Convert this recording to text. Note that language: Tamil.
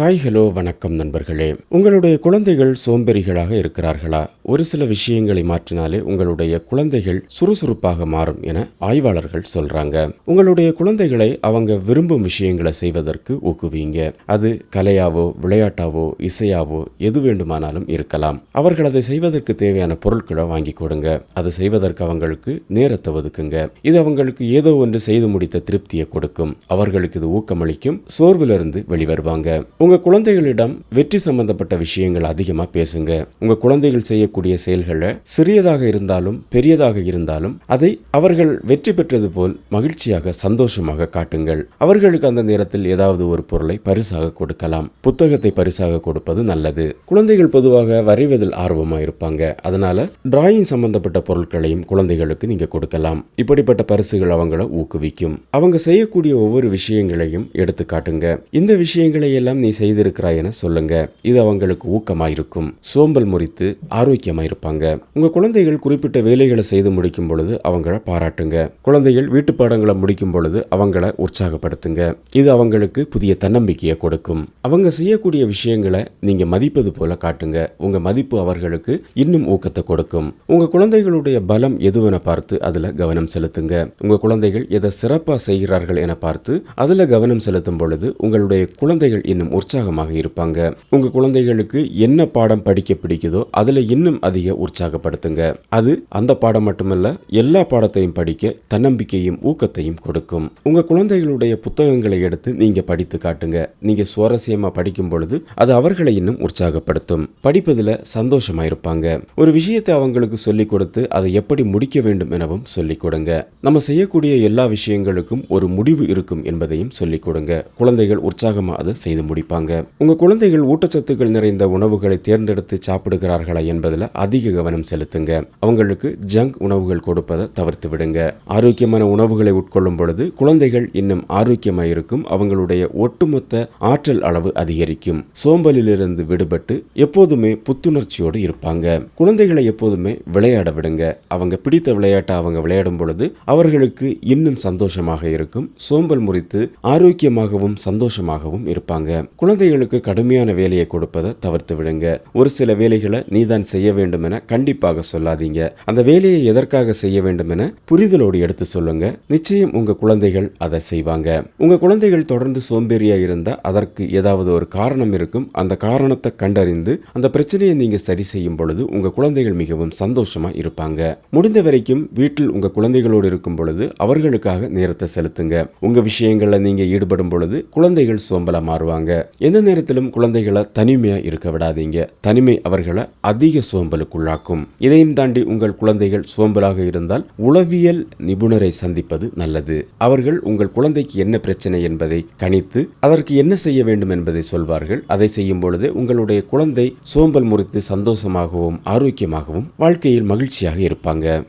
ஹாய் ஹலோ வணக்கம் நண்பர்களே. உங்களுடைய குழந்தைகள் சோம்பேறிகளாக இருக்கிறார்களா? ஒரு சில விஷயங்களை மாற்றினாலே உங்களுடைய குழந்தைகள் சுறுசுறுப்பாக மாறும் என ஆய்வாளர்கள் சொல்றாங்க. உங்களுடைய குழந்தைகளை அவங்க விரும்பும் விஷயங்களை செய்வதற்கு ஊக்குவீங்க. அது கலையாவோ விளையாட்டாவோ இசையாவோ எது வேண்டுமானாலும் இருக்கலாம். அவர்கள் அதை செய்வதற்கு தேவையான பொருட்களை வாங்கி கொடுங்க. அதை செய்வதற்கு அவங்களுக்கு நேரத்தை ஒதுக்குங்க. இது அவங்களுக்கு ஏதோ ஒன்று செய்து முடித்த திருப்தியை கொடுக்கும். அவர்களுக்கு இது ஊக்கமளிக்கும். சோர்விலிருந்து வெளிவருவாங்க. உங்கள் குழந்தைகளிடம் வெற்றி சம்பந்தப்பட்ட விஷயங்கள் அதிகமா பேசுங்க. உங்க குழந்தைகள் செய்யக்கூடிய செயல்களை சிறியதாக இருந்தாலும் பெரியதாக இருந்தாலும் அதை அவர்கள் வெற்றி பெற்றது போல் மகிழ்ச்சியாக சந்தோஷமாக காட்டுங்கள். அவர்களுக்கு அந்த நேரத்தில் ஏதாவது ஒரு பொருளை பரிசாக கொடுக்கலாம். புத்தகத்தை பரிசாக கொடுப்பது நல்லது. குழந்தைகள் பொதுவாக வரைவதில் ஆர்வமா இருப்பாங்க. அதனால டிராயிங் சம்பந்தப்பட்ட பொருட்களையும் குழந்தைகளுக்கு நீங்க கொடுக்கலாம். இப்படிப்பட்ட பரிசுகள் அவங்கள ஊக்குவிக்கும். அவங்க செய்யக்கூடிய ஒவ்வொரு விஷயங்களையும் எடுத்து காட்டுங்க இந்த விஷயங்களை எல்லாம் நீ செய்திருக்கிறாய் என சொல்லுங்க. இது அவங்களுக்கு ஊக்கமாயிருக்கும். சோம்பல் முறித்து ஆரோக்கியமாயிருப்பாங்க. உங்க குழந்தைகள் குறிப்பிட்ட வேலைகளை செய்து முடிக்கும் பொழுது அவங்கள பாராட்டுங்க. குழந்தைகள் வீட்டு பாடங்களை முடிக்கும் பொழுது அவங்கள உற்சாகப்படுத்துங்க. இது அவங்களுக்கு புதிய தன்னம்பிக்கையை கொடுக்கும். அவங்க செய்யக்கூடிய விஷயங்களை நீங்க மதிப்பது போல காட்டுங்க. உங்க மதிப்பு அவர்களுக்கு இன்னும் ஊக்கத்தை கொடுக்கும். உங்க குழந்தைகளுடைய பலம் எதுவென பார்த்து அதுல கவனம் செலுத்துங்க. உங்க குழந்தைகள் எதை சிறப்பா செய்கிறார்கள் என பார்த்து அதுல கவனம் செலுத்தும் பொழுது உங்களுடைய குழந்தைகள் இன்னும் உற்சாகமாக இருப்பாங்க. உங்க குழந்தைகளுக்கு என்ன பாடம் படிக்க பிடிக்குதோ அதுல இன்னும் அதிக உற்சாகப்படுத்துங்க. அது அந்த பாடம் மட்டுமல்ல எல்லா பாடத்தையும் படிக்க தன்னம்பிக்கையும் ஊக்கத்தையும் கொடுக்கும். உங்க குழந்தைகளுடைய புத்தகங்களை எடுத்து நீங்க படித்து காட்டுங்க. நீங்க சுவாரஸ்யமா படிக்கும் பொழுது அது அவர்களை இன்னும் உற்சாகப்படுத்தும். படிப்பதில் சந்தோஷமா இருப்பாங்க. ஒரு விஷயத்தை அவங்களுக்கு சொல்லிக் கொடுத்து அதை எப்படி முடிக்க வேண்டும் எனவும் சொல்லிக் கொடுங்க. நம்ம செய்யக்கூடிய எல்லா விஷயங்களுக்கும் ஒரு முடிவு இருக்கும் என்பதையும் சொல்லிக் கொடுங்க. குழந்தைகள் உற்சாகமாக அதை செய்து முடிப்பாங்க. உங்க குழந்தைகள் ஊட்டச்சத்துக்கள் நிறைந்த உணவுகளை தேர்ந்தெடுத்து சாப்பிடுகிறார்களா என்பதில் அதிக கவனம் செலுத்துங்க. அவங்களுக்கு ஜங்க் உணவுகள் கொடுப்பதை தவிர்த்து விடுங்க. ஆரோக்கியமான உணவுகளை உட்கொள்ளும் பொழுது குழந்தைகள் இன்னும் ஆரோக்கியமாக இருக்கும் அவங்களுடைய ஒட்டுமொத்த ஆற்றல் அளவு அதிகரிக்கும். சோம்பலிலிருந்து விடுபட்டு எப்போதுமே புத்துணர்ச்சியோடு இருப்பாங்க. குழந்தைகளை எப்போதுமே விளையாட விடுங்க. அவங்க பிடித்த விளையாட்டை அவங்க விளையாடும் பொழுது அவர்களுக்கு இன்னும் சந்தோஷமாக இருக்கும். சோம்பல் முறித்து ஆரோக்கியமாகவும் சந்தோஷமாகவும் இருப்பாங்க. குழந்தைகளுக்கு கடுமையான வேலையை கொடுப்பதை தவிர்த்து விடுங்க. ஒரு சில வேலைகளை நீதான் செய்ய வேண்டும் என கண்டிப்பாக சொல்லாதீங்க. அந்த வேலையை எதற்காக செய்ய வேண்டும் என புரிதலோடு எடுத்து சொல்லுங்க. நிச்சயம் உங்க குழந்தைகள் அதை செய்வாங்க. உங்க குழந்தைகள் தொடர்ந்து சோம்பேறியா இருந்தா அதற்கு ஏதாவது ஒரு காரணம் இருக்கும். அந்த காரணத்தை கண்டறிந்து அந்த பிரச்சனையை நீங்க சரி செய்யும் பொழுது உங்க குழந்தைகள் மிகவும் சந்தோஷமா இருப்பாங்க. முடிந்த வரைக்கும் வீட்டில் உங்க குழந்தைகளோடு இருக்கும் பொழுது அவர்களுக்காக நேரத்தை செலுத்துங்க. உங்க விஷயங்கள்ல நீங்க ஈடுபடும் பொழுது குழந்தைகள் சோம்பல மாறுவாங்க. எந்த நேரத்திலும் குழந்தைகளை தனிமையாக இருக்க விடாதீங்க. தனிமை அவர்களை அதிக சோம்பலுக்குள்ளாக்கும். இதையும் தாண்டி உங்கள் குழந்தைகள் சோம்பலாக இருந்தால் உளவியல் நிபுணரை சந்திப்பது நல்லது. அவர்கள் உங்கள் குழந்தைக்கு என்ன பிரச்சனை என்பதை கணித்து அதற்கு என்ன செய்ய வேண்டும் என்பதை சொல்வார்கள். அதை செய்யும் பொழுது உங்களுடைய குழந்தை சோம்பல் முறித்து சந்தோஷமாகவும் ஆரோக்கியமாகவும் வாழ்க்கையில் மகிழ்ச்சியாக இருப்பாங்க.